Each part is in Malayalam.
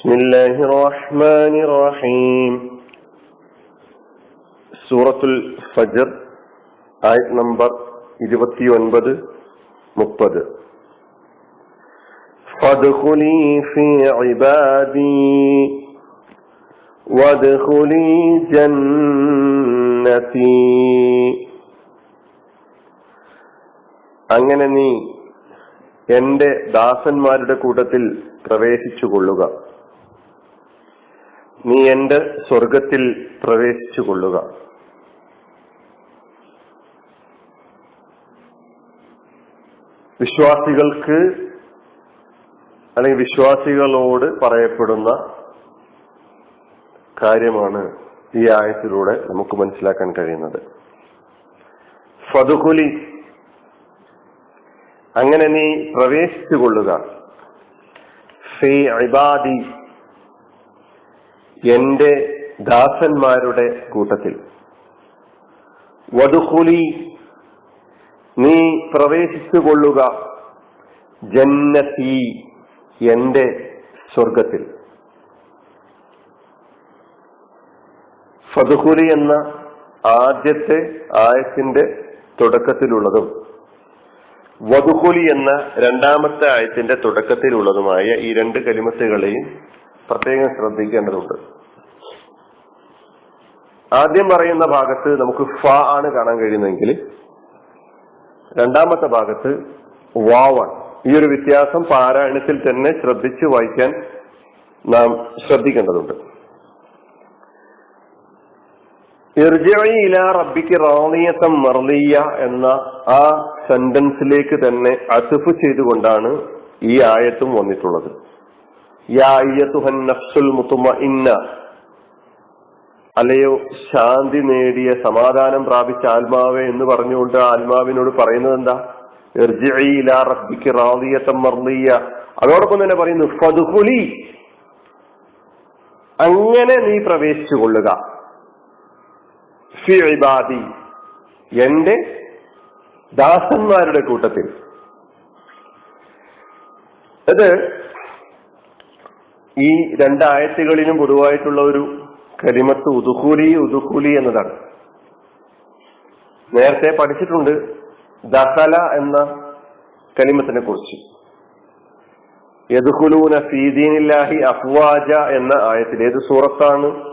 بسم الله الرحمن الرحيم സൂറത്തുൽ ഫജർ ആയത് നമ്പർ ഇരുപത്തി ഒൻപത് മുപ്പത് فادخلي في عبادي وادخلي جنتي അങ്ങനെ നീ എന്റെ ദാസന്മാരുടെ കൂട്ടത്തിൽ പ്രവേശിച്ചു കൊള്ളുക നീ എന്റെ സ്വർഗത്തിൽ പ്രവേശിച്ചു കൊള്ളുക വിശ്വാസികൾക്ക് അല്ലെങ്കിൽ വിശ്വാസികളോട് പറയപ്പെടുന്ന കാര്യമാണ് ഈ ആയത്തിലൂടെ നമുക്ക് മനസ്സിലാക്കാൻ കഴിയുന്നത്. ഫതുകുലി അങ്ങനെ നീ പ്രവേശിച്ചു കൊള്ളുക ഇബാദി. എന്റെ ദാസന്മാരുടെ കൂട്ടത്തിൽ. വധുഹുലി നീ പ്രവേശിച്ചുകൊള്ളുക ജന്നത്തി എന്റെ സ്വർഗത്തിൽ ഫതുഹുലി എന്ന ആദ്യത്തെ ആയത്തിന്റെ തുടക്കത്തിലുള്ളതും വധുഹുലി എന്ന രണ്ടാമത്തെ ആയത്തിന്റെ തുടക്കത്തിലുള്ളതുമായ ഈ രണ്ട് കലിമത്തുകളെയും പ്രത്യേകം ശ്രദ്ധിക്കേണ്ടതുണ്ട്. ആദ്യം പറയുന്ന ഭാഗത്ത് നമുക്ക് ഫ ആണ് കാണാൻ കഴിയുന്നതെങ്കിൽ രണ്ടാമത്തെ ഭാഗത്ത് വാവാണ് ഈ ഒരു വ്യത്യാസം പാരായണത്തിൽ തന്നെ ശ്രദ്ധിച്ചു വായിക്കാൻ നാം ശ്രദ്ധിക്കേണ്ടതുണ്ട്. ഇല റബ്ബിക്ക് റാണിയത്തം മർലിയ എന്ന ആ സെന്റൻസിലേക്ക് തന്നെ അസുഫ് ചെയ്തുകൊണ്ടാണ് ഈ ആയത്തും വന്നിട്ടുള്ളത്. യാ ഇന്ന അല്ലയോ ശാന്തി നേടിയ സമാധാനം പ്രാപിച്ച ആത്മാവെ എന്ന് പറഞ്ഞുകൊണ്ട് ആത്മാവിനോട് പറയുന്നത് എന്താ അതോടൊപ്പം തന്നെ പറയുന്നു ഫതുഹുലി അങ്ങനെ നീ പ്രവേശിച്ചു കൊള്ളുക എന്റെ ദാസന്മാരുടെ കൂട്ടത്തിൽ. അത് ഈ രണ്ടായത്തുകളിലും പൊതുവായിട്ടുള്ള ഒരു കരിമത്ത് ഉദുഹൂലി ഉദുഹൂലി എന്നതാണ്. നേരത്തെ പഠിച്ചിട്ടുണ്ട് ദഹല എന്ന കലിമത്തിനെ കുറിച്ച്. യദുഹുലൂന ഫീദീനില്ലാഹി അഫ്വാജ എന്ന ആയത്തിൽ ഏത് സൂറത്താണ്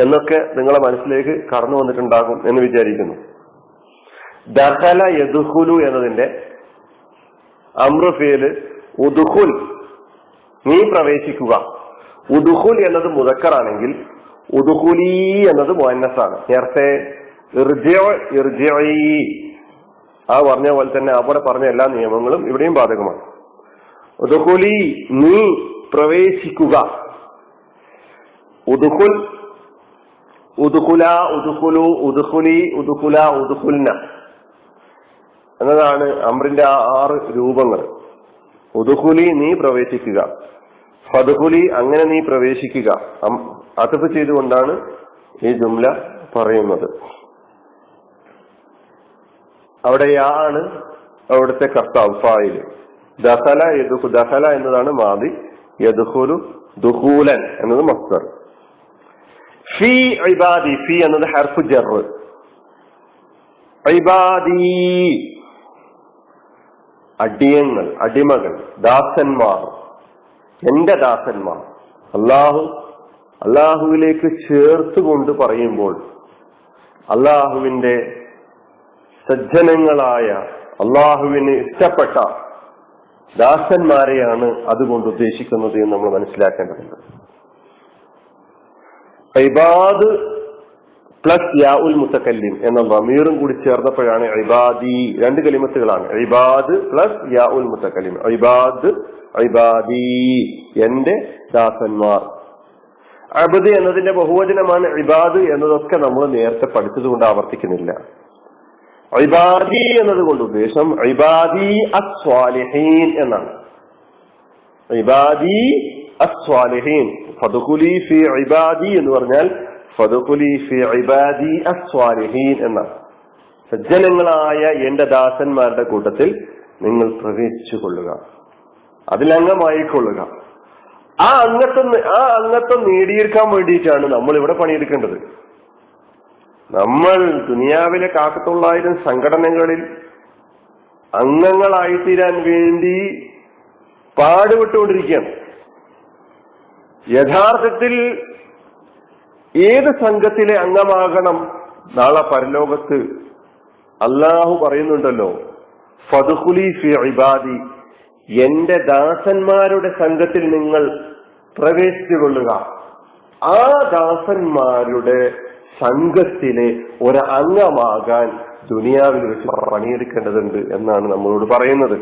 എന്നൊക്കെ നിങ്ങളെ മനസ്സിലേക്ക് കടന്നു വന്നിട്ടുണ്ടാകും എന്ന് വിചാരിക്കുന്നു. ദഹല യദുഹുലു എന്നതിന്റെ അമ്രുഫേൽ ഉദുഹുൽ. നീ പ്രവേശിക്കുക. ഉദുഹുൽ എന്നത് മുതക്കറാണെങ്കിൽ ഉദുഹുലി എന്നത് മോന്നസാണ് നേരത്തെ ആ പറഞ്ഞ പോലെ തന്നെ അവിടെ പറഞ്ഞ എല്ലാ നിയമങ്ങളും ഇവിടെയും ബാധകമാണ്. ഉദുഹുലി നീ പ്രവേശിക്കുക. ഉദുഹുൽ ഉദുഹുല ഉദുഹുലു ഉദുഹുലി ഉദുഹുല ഉദുഹുൽന എന്നതാണ് അമ്രിന്റെ ആറ് രൂപങ്ങൾ. ഉദുഹുലി നീ പ്രവേശിക്കുക. ഫതുഹുലി അങ്ങനെ നീ പ്രവേശിക്കുക. അതഫ് ചെയ്തുകൊണ്ടാണ് ഈ ജുംല പറയുന്നത്. അവിടെ യാണ് അവിടുത്തെ കർത്താവ് ഫായിൽ ദഹല യദുഹു ദഹല എന്നതാണ് മാതി യദുഹുലു ദുഹൂലൻ എന്നത് മസ്തർ ഫി ഇബാദി ഫി എന്നത് ഹർഫു ജർ. ഐബാദി അടിയങ്ങൾ അടിമകൾ ദാസന്മാർ. എന്റെ ദാസന്മാർ. അള്ളാഹു അള്ളാഹുവിലേക്ക് ചേർത്തുകൊണ്ട് പറയുമ്പോൾ അള്ളാഹുവിന്റെ സജ്ജനങ്ങളായ അള്ളാഹുവിന് ഇഷ്ടപ്പെട്ട ദാസന്മാരെയാണ് അതുകൊണ്ട് ഉദ്ദേശിക്കുന്നത് എന്ന് നമ്മൾ മനസ്സിലാക്കേണ്ടതുണ്ട്. ഇബാദ് പ്ലസ് യാഉൽ മുത്തക്കല്ലിം എന്ന റമീറും കൂടി ചേർന്നപ്പോഴാണ് ഇബാദി രണ്ട് കലിമത്തുകളാണ്. ഇബാദ് പ്ലസ് യാഉൽ മുത്തക്കല്ലിം. ഇബാദ് ഇബാദി എന്റെ ദാസന്മാർ. അബദ് എന്നതിന്റെ ബഹുവചനമാണ് ഇബാദ് എന്നതൊക്കെ നമ്മൾ നേരത്തെ പഠിച്ചതുകൊണ്ട് ആവർത്തിക്കുന്നില്ല. ഇബാദി എന്നതുകൊണ്ട് ഉദ്ദേശം ഇബാദി അസ്വാലിഹീൻ എന്നാണ്. ഇബാദി അസ്വാലിഹീൻ. ഫതുഖുലി ഫി ഇബാദി എന്ന് പറഞ്ഞാൽ ഫതുഖുലി ഫി ഇബാദി അസ്വാലിഹീൻ എന്നാണ്. സജ്ജനങ്ങളായ എന്റെ ദാസന്മാരുടെ കൂട്ടത്തിൽ നിങ്ങൾ പ്രവേശിച്ചു കൊള്ളുക. അതിലംഗമായിക്കൊള്ളുക. ആ അംഗത്വം ആ അംഗത്വം നേടിയെടുക്കാൻ വേണ്ടിയിട്ടാണ് നമ്മൾ ഇവിടെ പണിയെടുക്കേണ്ടത്. നമ്മൾ ദുനിയാവിലെ കാക്കത്തൊള്ളായിരം സംഘടനകളിൽ അംഗങ്ങളായിത്തീരാൻ വേണ്ടി പാടുപെട്ടുകൊണ്ടിരിക്കുകയാണ്. യഥാർത്ഥത്തിൽ ഏത് സംഘത്തിലെ അംഗമാകണം നാളെ പരലോകത്ത്? അള്ളാഹു പറയുന്നുണ്ടല്ലോ ഫതുഹുലി ഫി ഇബാദി എന്റെ ദാസന്മാരുടെ സംഘത്തിൽ നിങ്ങൾ പ്രവേശിച്ചുകൊള്ളുക. ആ ദാസന്മാരുടെ സംഘത്തിലെ ഒരു അംഗമാകാൻ ദുനിയാവിൽ വെച്ച് പണിയെടുക്കേണ്ടതുണ്ട് എന്നാണ് നമ്മളോട് പറയുന്നത്.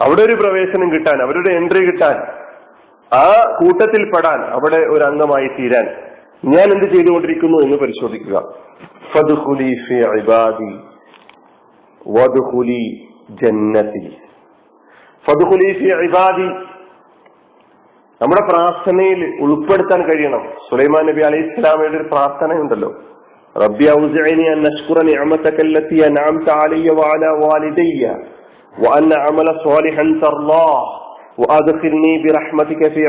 അവിടെ ഒരു പ്രവേശനം കിട്ടാൻ അവരുടെ എൻട്രി കിട്ടാൻ ആ കൂട്ടത്തിൽ പെടാൻ അവിടെ ഒരു അംഗമായി തീരാൻ ഞാൻ എന്ത് ചെയ്തുകൊണ്ടിരിക്കുന്നു എന്ന് പരിശോധിക്കുക. ഫദ്ഖുലി ഫി ഇബാദി വദ്ഖുലി ജന്നതി ഇബാദി. നമ്മുടെ പ്രാർത്ഥനയിൽ ഉൾപ്പെടുത്താൻ കഴിയണം. സുലൈമാൻ നബി അലൈഹി ഇസ്ലാമയുടെ ഒരു പ്രാർത്ഥനയുണ്ടല്ലോ. റബ്ബി അൻ അലയ്യ വഅല വാലിദയ്യ. വഅൻ അമല സ്വാലിഹൻ ഫീ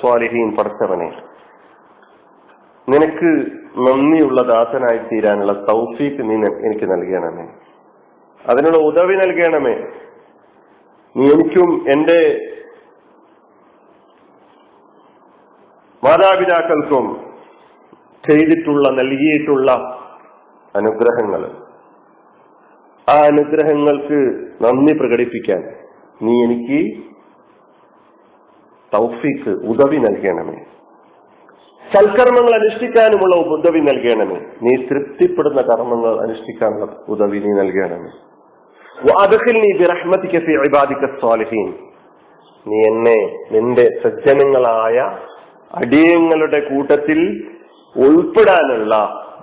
സ്വാലിഹീൻ. നിനക്ക് നന്ദിയുള്ള ദാസനായി തീരാനുള്ള തൗഫീക്ക് നീ എനിക്ക് നൽകണമേ. അതിനുള്ള ഉദവി നൽകണമേ. എനിക്കും എന്റെ മാതാപിതാക്കൾക്കും ചെയ്തിട്ടുള്ള നൽകിയിട്ടുള്ള അനുഗ്രഹങ്ങൾ. ആ അനുഗ്രഹങ്ങൾക്ക് നന്ദി പ്രകടിപ്പിക്കാൻ നീ എനിക്ക് തൗഫീക്ക് ഉദവി നൽകണമേ. സൽക്കർമ്മങ്ങൾ അനുഷ്ഠിക്കാനുമുള്ള ഉദവി നൽകണമേ. നീ തൃപ്തിപ്പെടുന്ന കർമ്മങ്ങൾ അനുഷ്ഠിക്കാനുള്ള ഉദവി നീ നൽകണമേ. നീ സ്വാലിഹീൻ നീ എന്നെ നിന്റെ സജ്ജനങ്ങളായ അടിയങ്ങളുടെ കൂട്ടത്തിൽ ഉൾപ്പെടാനുള്ള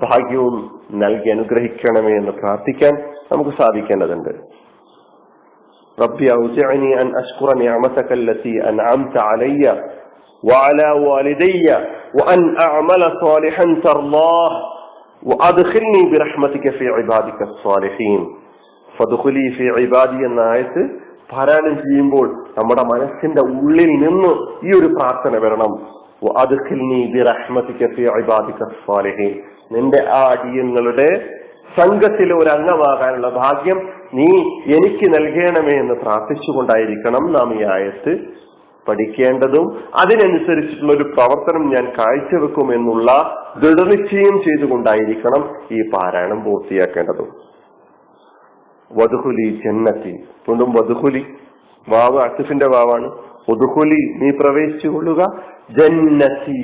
ഭാഗ്യവും നൽകി അനുഗ്രഹിക്കണമേ എന്ന് പ്രാർത്ഥിക്കാൻ നമുക്ക് സാധിക്കേണ്ടതുണ്ട് ربي أوزعني أن أشكر نعمتك التي أنعمت علي وعلى والدي وأن أعمل صالحا ترضاه وأدخلني برحمتك في عبادك الصالحين ഫതുഹുലി ഇബാദി എന്ന ആയത്ത് പാരായണം ചെയ്യുമ്പോൾ നമ്മുടെ മനസ്സിന്റെ ഉള്ളിൽ നിന്ന് ഈ ഒരു പ്രാർത്ഥന വരണം. നിന്റെ ആ അടിയങ്ങളുടെ സംഘത്തിലെ ഒരു അംഗമാകാനുള്ള ഭാഗ്യം നീ എനിക്ക് നൽകണമേ എന്ന് പ്രാർത്ഥിച്ചുകൊണ്ടായിരിക്കണം നാം ഈ ആയത്ത് പഠിക്കേണ്ടതും. അതിനനുസരിച്ചിട്ടുള്ള ഒരു പ്രവർത്തനം ഞാൻ കാഴ്ചവെക്കുമെന്നുള്ള ദൃഢനിശ്ചയം ചെയ്തുകൊണ്ടായിരിക്കണം ഈ പാരായണം പൂർത്തിയാക്കേണ്ടതും. വധുഹുലി ജന്നത്തി. വീണ്ടും വധുഹുലി. വാവ് അസിഫിന്റെ വാവാണ്. ഒതുഹുലി നീ പ്രവേശിച്ചു കൊള്ളുക. ജന്നത്തി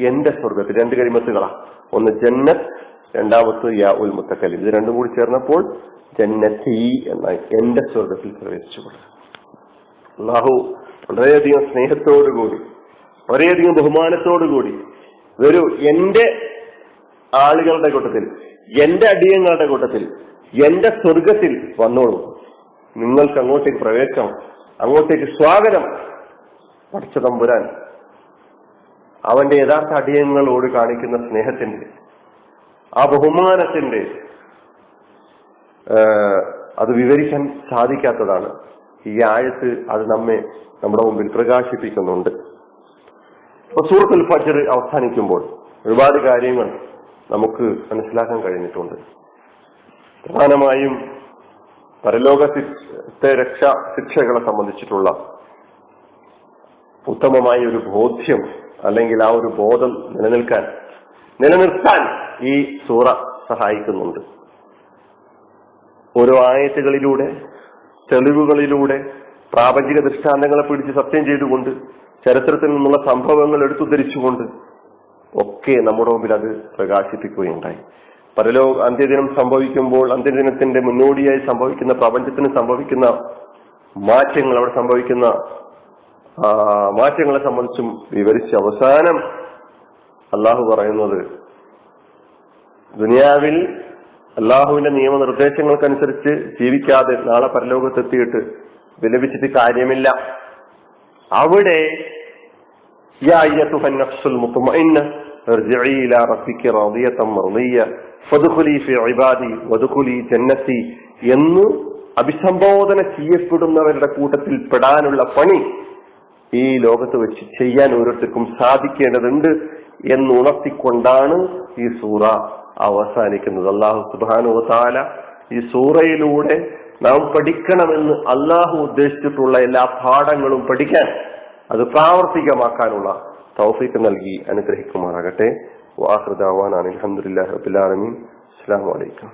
എന്റെ സ്വർഗത്തിൽ രണ്ട് കരിമത്തുകളാ. ഒന്ന് ജന്നത്ത് രണ്ടാമത്ത് യാ ഉൽ മുത്തക്കലി ഇത് രണ്ടും കൂടി ചേർന്നപ്പോൾ ജന്നത്തി എന്നായി. എന്റെ സ്വർഗത്തിൽ പ്രവേശിച്ചു കൊള്ളുക. അള്ളാഹു വളരെയധികം സ്നേഹത്തോടുകൂടി വളരെയധികം ബഹുമാനത്തോടുകൂടി ഇതൊരു എന്റെ ആളുകളുടെ കൂട്ടത്തിൽ എന്റെ അടിയങ്ങളുടെ കൂട്ടത്തിൽ എന്റെ സ്വർഗത്തിൽ വന്നോളൂ. നിങ്ങൾക്ക് അങ്ങോട്ടേക്ക് പ്രവേശം അങ്ങോട്ടേക്ക് സ്വാഗതം പഠിച്ച തമ്പുരാൻ അവന്റെ യഥാർത്ഥ അടിയങ്ങളോട് കാണിക്കുന്ന സ്നേഹത്തിന്റെ ആ ബഹുമാനത്തിന്റെ അത് വിവരിക്കാൻ സാധിക്കാത്തതാണ്. ഈ ആഴത്ത് അത് നമ്മെ നമ്മുടെ മുമ്പിൽ പ്രകാശിപ്പിക്കുന്നുണ്ട്. സൂറത്തുൽ ഫജർ അവസാനിക്കുമ്പോൾ ഒരുപാട് കാര്യങ്ങൾ നമുക്ക് മനസ്സിലാക്കാൻ കഴിഞ്ഞിട്ടുണ്ട്. പ്രധാനമായും പരലോകത്തെ രക്ഷ ശിക്ഷകളെ സംബന്ധിച്ചിട്ടുള്ള ഉത്തമമായ ഒരു ബോധ്യം അല്ലെങ്കിൽ ആ ഒരു ബോധം നിലനിൽക്കാൻ നിലനിർത്താൻ ഈ സൂറ സഹായിക്കുന്നുണ്ട്. ഓരോ ആയത്തുകളിലൂടെ തെളിവുകളിലൂടെ പ്രാപഞ്ചിക ദൃഷ്ടാന്തങ്ങളെ പിടിച്ച് സത്യം ചെയ്തുകൊണ്ട് ചരിത്രത്തിൽ നിന്നുള്ള സംഭവങ്ങൾ എടുത്തുദ്ധരിച്ചുകൊണ്ട് ഒക്കെ നമ്മുടെ മുമ്പിൽ അത് പ്രകാശിപ്പിക്കുകയുണ്ടായി. പരലോ അന്ത്യദിനം സംഭവിക്കുമ്പോൾ അന്ത്യദിനത്തിന്റെ മുന്നോടിയായി സംഭവിക്കുന്ന പ്രപഞ്ചത്തിന് സംഭവിക്കുന്ന മാറ്റങ്ങൾ അവിടെ സംഭവിക്കുന്ന മാറ്റങ്ങളെ സംബന്ധിച്ചും വിവരിച്ച് അവസാനം അള്ളാഹു പറയുന്നത് ദുനിയാവിൽ അള്ളാഹുവിന്റെ നിയമനിർദ്ദേശങ്ങൾക്കനുസരിച്ച് ജീവിക്കാതെ നാളെ പരലോകത്തെത്തിയിട്ട് വിലപിച്ചിട്ട് കാര്യമില്ല. അവിടെ എന്ന് അഭിസംബോധന ചെയ്യപ്പെടുന്നവരുടെ കൂട്ടത്തിൽ പെടാനുള്ള പണി ഈ ലോകത്ത് വെച്ച് ചെയ്യാൻ ഓരോരുത്തർക്കും സാധിക്കേണ്ടതുണ്ട് എന്ന് ഉണർത്തിക്കൊണ്ടാണ് ഈ സൂറ അവസാനിക്കുന്നത്. അള്ളാഹു സുബാനു താല ഈ സൂറയിലൂടെ നാം പഠിക്കണമെന്ന് അള്ളാഹു ഉദ്ദേശിച്ചിട്ടുള്ള എല്ലാ പാഠങ്ങളും പഠിക്കാൻ അത് പ്രാവർത്തികമാക്കാനുള്ള തൗഫീക്ക് നൽകി അനുഗ്രഹിക്കുമാറാകട്ടെ. وآخر دعوانا عن الحمد لله رب العالمين. السلام عليكم.